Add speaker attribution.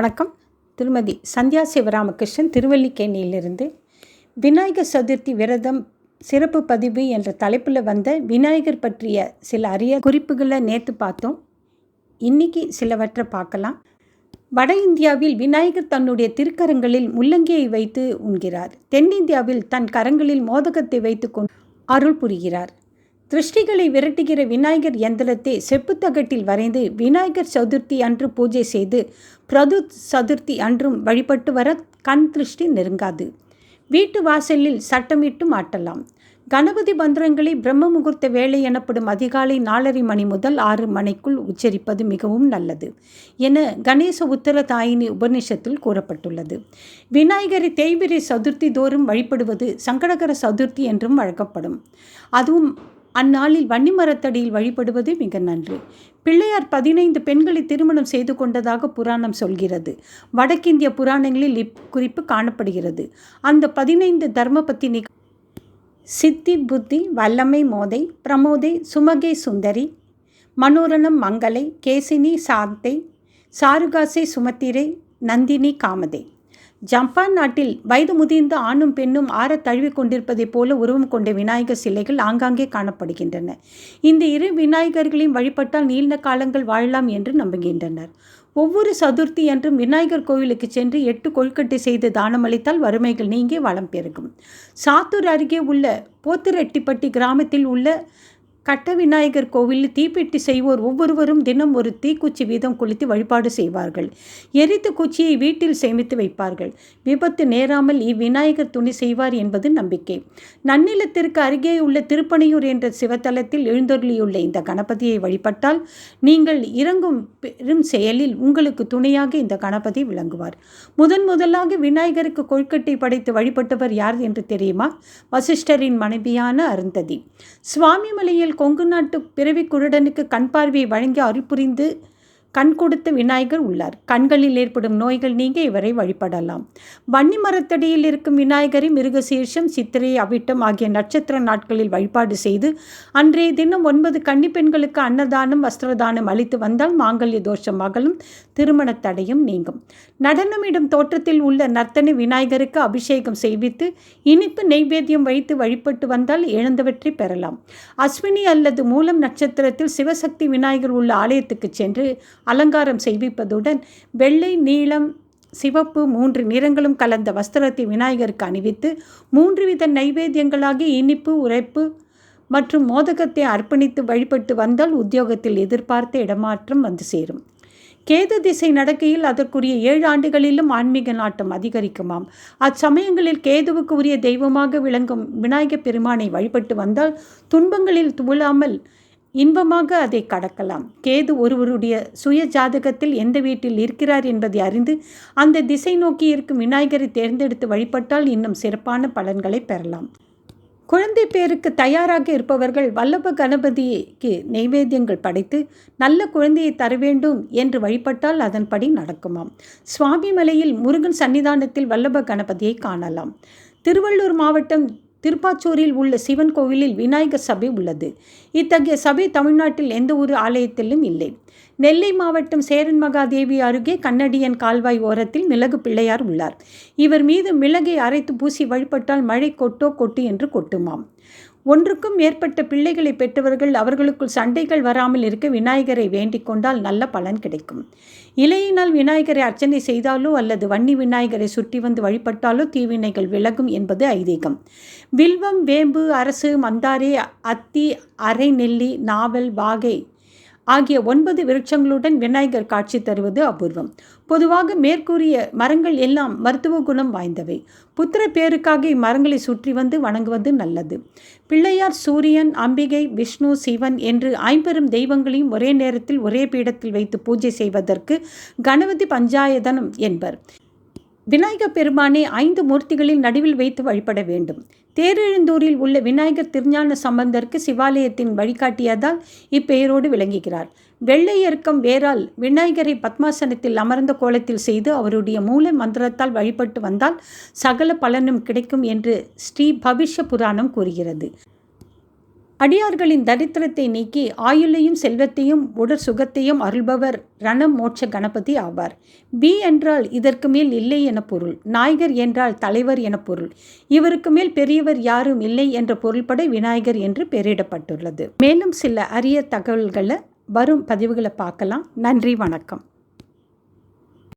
Speaker 1: வணக்கம். திருமதி சந்தியா சிவராமகிருஷ்ணன் திருவல்லிக்கேணியிலிருந்து விநாயகர் சதுர்த்தி விரதம் சிறப்பு பதிவு என்ற தலைப்பில் வந்த விநாயகர் பற்றிய சில அரிய குறிப்புகளை நேற்று பார்த்தோம். இன்னைக்கு சிலவற்றை பார்க்கலாம். வட இந்தியாவில் விநாயகர் தன்னுடைய திருக்கரங்களில் முள்ளங்கியை வைத்து உண்கிறார். தென்னிந்தியாவில் தன் கரங்களில் மோதகத்தை வைத்து கொண்டு அருள் புரிகிறார். திருஷ்டிகளை விரட்டுகிற விநாயகர் எந்திரத்தை செப்புத்தகட்டில் வரைந்து விநாயகர் சதுர்த்தி அன்று பூஜை செய்து பிரது சதுர்த்தி அன்றும் வழிபட்டு வர கண் திருஷ்டி நெருங்காது. வீட்டு வாசலில் சட்டமிட்டு மாட்டலாம். கணபதி மந்திரங்களை பிரம்ம முகூர்த்த வேலை எனப்படும் அதிகாலை நாலரை மணி முதல் ஆறு மணிக்குள் உச்சரிப்பது மிகவும் நல்லது என கணேச உத்தர தாயினி உபநிஷத்தில் கூறப்பட்டுள்ளது. விநாயகரை தேய்பிரை சதுர்த்தி தோறும் வழிபடுவது சங்கடகர சதுர்த்தி என்றும் வழங்கப்படும் அதுவும் அந்நாளில் வன்னிமரத்தடியில் வழிபடுவது மிக நன்று. பிள்ளையார் பதினைந்து பெண்களை திருமணம் செய்து கொண்டதாக புராணம் சொல்கிறது. வடக்கிந்திய புராணங்களில் இக்குறிப்பு காணப்படுகிறது. அந்த பதினைந்து தர்மபத்தினி சித்தி புத்தி வல்லமை மோதை பிரமோதை சுமகே சுந்தரி மனோரணம் மங்களை கேசினி சாந்தை சாருகாசை சுமத்திரை நந்தினி காமதை. ஜப்பான் நாட்டில் வயது முதிர்ந்த ஆணும் பெண்ணும் ஆற தழுவி கொண்டிருப்பதைப் போல உருவம் கொண்ட விநாயகர் சிலைகள் ஆங்காங்கே காணப்படுகின்றன. இந்த இரு விநாயகர்களையும் வழிபட்டால் நீண்ட காலங்கள் வாழலாம் என்று நம்புகின்றனர். ஒவ்வொரு சதுர்த்தி என்றும் விநாயகர் கோவிலுக்கு சென்று எட்டு கொழுக்கட்டை செய்து தானமளித்தால் வறுமைகள் நீங்கி வளம் பெருகும். சாத்தூர் அருகே உள்ள போத்துரெட்டிப்பட்டி கிராமத்தில் உள்ள கட்ட விநாயகர் கோவிலில் தீப்பெட்டி செய்வோர் ஒவ்வொருவரும் தினம் ஒரு தீக்குச்சி வீதம் கொளுத்தி வழிபாடு செய்வார்கள். எரித்து குச்சியை வீட்டில் சேமித்து வைப்பார்கள். விபத்து நேராமல் இவ்விநாயகர் துணி செய்வார் என்பது நம்பிக்கை. நன்னிலத்திற்கு அருகே உள்ள திருப்பணியூர் என்ற சிவத்தலத்தில் எழுந்தொருளியுள்ள இந்த கணபதியை வழிபட்டால் நீங்கள் இறங்கும் பெரும் செயலில் உங்களுக்கு துணையாக இந்த கணபதி விளங்குவார். முதன் முதலாக விநாயகருக்கு கொழுக்கட்டை படைத்து வழிபட்டவர் யார் என்று தெரியுமா? வசிஷ்டரின் மனைவியான அருந்ததி. சுவாமிமலையில் கொங்கு நாட்டு பிறவி குருடனுக்கு கண் பார்வையை வழங்கி அறிபுரிந்து கண் கொடுத்த விநாயகர் உள்ளார். கண்களில் ஏற்படும் நோய்கள் நீங்க இவரை வழிபடலாம். வன்னி மரத்தடியில் இருக்கும் விநாயகரை மிருகசீர்ஷம் சித்திரை அவிட்டம் ஆகிய நட்சத்திர நாட்களில் வழிபாடு செய்து அன்றைய தினம் ஒன்பது கன்னி பெண்களுக்கு அன்னதானம் வஸ்திரதானம் அளித்து வந்தால் மாங்கல்ய தோஷம் அகலும் திருமண தடையும் நீங்கும். நடனமிடும் தோற்றத்தில் உள்ள நர்த்தனை விநாயகருக்கு அபிஷேகம் செய்வித்து இனிப்பு நெய்வேத்தியம் வைத்து வழிபட்டு வந்தால் இழந்தவற்றை பெறலாம். அஸ்வினி அல்லது மூலம் நட்சத்திரத்தில் சிவசக்தி விநாயகர் உள்ள ஆலயத்துக்கு சென்று அலங்காரம் செய்விப்பதுடன் வெள்ளை நீளம் சிவப்பு மூன்று நிறங்களும் கலந்த வஸ்திரத்தை விநாயகருக்கு அணிவித்து மூன்று வித நைவேத்தியங்களாகி இனிப்பு உரைப்பு மற்றும் மோதகத்தை அர்ப்பணித்து வழிபட்டு வந்தால் உத்தியோகத்தில் எதிர்பார்த்த இடமாற்றம் வந்து சேரும். கேது திசை நடக்கையில் அதற்குரிய ஏழு ஆண்டுகளிலும் ஆன்மீக நாட்டம் அதிகரிக்குமாம். அச்சமயங்களில் கேதுவுக்கு உரிய தெய்வமாக விளங்கும் விநாயகப் பெருமானை வழிபட்டு வந்தால் துன்பங்களில் துவளாமல் இன்பமாக அதை கடக்கலாம். கேது ஒருவருடைய சுய ஜாதகத்தில் எந்த வீட்டில் இருக்கிறார் என்பதை அறிந்து அந்த திசை நோக்கி இருக்கும் விநாயகரை தேர்ந்தெடுத்து வழிபட்டால் இன்னும் சிறப்பான பலன்களை பெறலாம். குழந்தை பேருக்கு தயாராக இருப்பவர்கள் வல்லப கணபதிக்கு நெய்வேத்தியங்கள் படைத்து நல்ல குழந்தையை தர வேண்டும் என்று வழிபட்டால் அதன்படி நடக்குமாம். சுவாமிமலையில் முருகன் சன்னிதானத்தில் வல்லப கணபதியை காணலாம். திருவள்ளூர் மாவட்டம் திருப்பாச்சூரில் உள்ள சிவன் கோவிலில் விநாயகர் சபை உள்ளது. இத்தகைய சபை தமிழ்நாட்டில் எந்த ஒரு ஆலயத்திலும் இல்லை. நெல்லை மாவட்டம் சேரன் மகாதேவி அருகே கண்ணடியன் கால்வாய் ஓரத்தில் மிளகு பிள்ளையார் உள்ளார். இவர் மீது மிளகை அரைத்து பூசி வழிபட்டால் மழை கொட்டோ கொட்டு என்று கொட்டுமாம். ஒன்றுக்கும் மேற்பட்ட பிள்ளைகளை பெற்றவர்கள் அவர்களுக்குள் சண்டைகள் வராமல் இருக்க விநாயகரை வேண்டிக் கொண்டால் நல்ல பலன் கிடைக்கும். இலையினால் விநாயகரை அர்ச்சனை செய்தாலோ அல்லது வன்னி விநாயகரை சுற்றி வந்து வழிபட்டாலோ தீவினைகள் விலகும் என்பது ஐதீகம். வில்வம் வேம்பு அரசு மந்தாரி அத்தி அரை நெல்லி நாவல் வாகை ஆகிய ஒன்பது விருட்சங்களுடன் விநாயகர் காட்சி தருவது அபூர்வம். பொதுவாக மேற்கூறிய மரங்கள் எல்லாம் மருத்துவ குணம் வாய்ந்தவை. புத்திர பேருக்காக இம்மரங்களை சுற்றி வந்து வணங்குவது நல்லது. பிள்ளையார் சூரியன் அம்பிகை விஷ்ணு சிவன் என்று ஐம்பெரும் தெய்வங்களையும் ஒரே நேரத்தில் ஒரே பீடத்தில் வைத்து பூஜை செய்வதற்கு கணபதி பஞ்சாயதனம் என்பர். விநாயகப் பெருமானை ஐந்து மூர்த்திகளில் நடுவில் வைத்து வழிபட வேண்டும். தேரெழுந்தூரில் உள்ள விநாயகர் திருஞான சம்பந்தருக்கு சிவாலயத்தின் வழிகாட்டியதால் இப்பெயரோடு விளங்குகிறார். வெள்ளை வேறால் விநாயகரை பத்மாசனத்தில் அமர்ந்த கோலத்தில் செய்து அவருடைய மூல மந்திரத்தால் வழிபட்டு வந்தால் சகல பலனும் கிடைக்கும் என்று ஸ்ரீ பவிஷ்ய புராணம் கூறுகிறது. அடியார்களின் தரித்திரத்தை நீக்கி ஆயுளையும் செல்வத்தையும் உடற் சுகத்தையும் அருள்பவர் ரணம் மோட்ச கணபதி ஆவார். பி என்றால் இதற்கு மேல் இல்லை என பொருள் நாயகர் என்றால் தலைவர் என பொருள். இவருக்கு மேல் பெரியவர் யாரும் இல்லை என்ற பொருள்பட விநாயகர் என்று பெயரிடப்பட்டுள்ளது. மேலும் சில அரிய தகவல்களை வரும் பதிவுகளை பார்க்கலாம். நன்றி வணக்கம்.